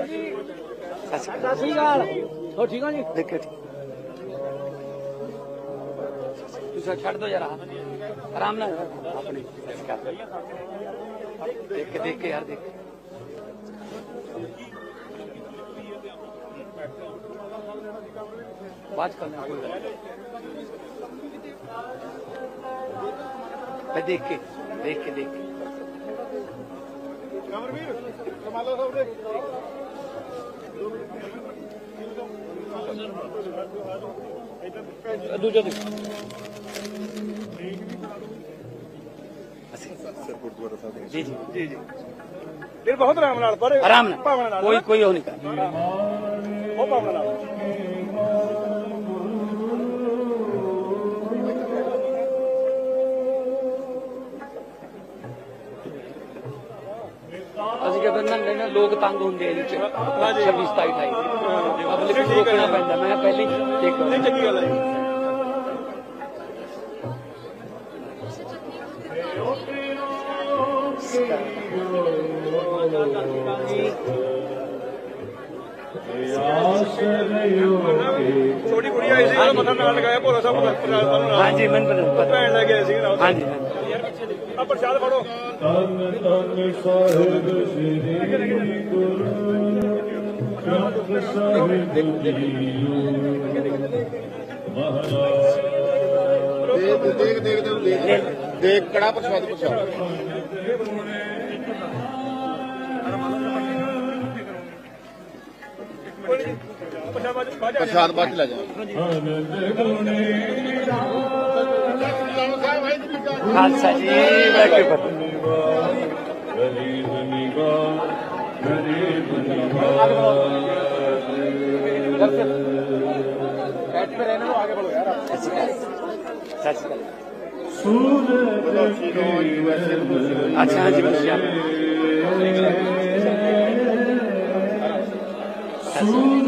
ਸਤਿ ਸ਼੍ਰੀ ਅਕਾਲ ਹੋ ਠੀਕ ਹੋ ਜੀ ਦੇਖੇ ਠੀਕ ਤੁਸੀਂ ਛੱਡ ਦਿਓ ਜਰਾ ਆਰਾਮ ਨਾਲ ਆਪਣੀ ਦੇਖ ਕੇ ਦੇਖ ਕੇ ਯਾਰ ਦੇਖ ਕੇ। ਬਾਅਦ ਚ ਕਰਨਾ ਕੋਈ ਗੱਲ ਨਹੀਂ। ਮੈਂ ਦੇਖ ਕੇ ਦੇ ਦੂਜਾ ਸਾਹਿਬ ਜੀ ਜੀ ਜੀ। ਜੀ ਇਹ ਬਹੁਤ ਆਰਾਮ ਨਾਲ ਪਰ ਆਰਾਮ ਭਾਵਨਾ ਨਾਲ ਨਾਲ ਕੋਈ ਕੋਈ ਉਹ ਨਹੀਂ ਕਰਨਾ ਉਹ ਭਾਵਨਾ ਨਾਲ। ਅਸੀਂ ਕਹਿੰਦੇ ਨਾ ਨਾ ਲੋਕ ਤੰਗ ਹੁੰਦੇ ਆ ਇਹਦੇ ਚ 26 27 28 ਪਬਲਿਕ ਨੂੰ ਰੋਕਣਾ ਪੈਂਦਾ ਮੈਂ ਪਹਿਲੇ ਦੇਖ ਨਹੀਂ ਚੰਗੀ ਗੱਲ ਹੈ। ਜੀ। ਛੋਟੀ ਕੁੜੀ ਆਈ ਸੀ ਮੱਥਾ ਨਾਲ ਲਗਾਇਆ ਭੋਲਾ ਸਾਹਿਬ ਨਾਲ ਹਾਂਜੀ ਮੈਨੂੰ ਪਤਾ। ਭੈਣ ਲੈ ਕੇ ਸੀ ਨਾਲ ਹਾਂਜੀ ਹਾਂਜੀ। ਆ ਪ੍ਰਸ਼ਾਦ ਫੜੋ ਤਨ ਤਨ ਸਾਹਿਬ ਸ੍ਰੀ ਗੁਰੂ ਗ੍ਰੰਥ ਸਾਹਿਬ ਜੀਓ। ਮਹਾਰਾਜ ਦੇਖ ਦੇਖ ਦੇਖ ਦੇਖ ਦੇਖ ਕੜਾ ਪ੍ਰਸ਼ਾਦ ਪ੍ਰਸ਼ਾਦ ਪ੍ਰਸ਼ਾਦ ਬਾਅਦ ਲੈ ਜਾ ਆਨੰਦ ਗੁਣੇ ਖਾਲਸਾ ਜੀ ਵਾਹਿਗੁਰੂ ਜੀ ਕੀ ਗਰੀਬ ਨਿਗਾਹ ਗਰੀਬ ਨਿਗਾਹ ਬੈਠ ਕੇ ਰਹਿਣਾ ਆਗੇ ਬੜੋ ਯਾਰ ਫਤਿਹ ਸਤਿ ਸ਼੍ਰੀ ਅਕਾਲ ਸੂਰਜ ਕੀ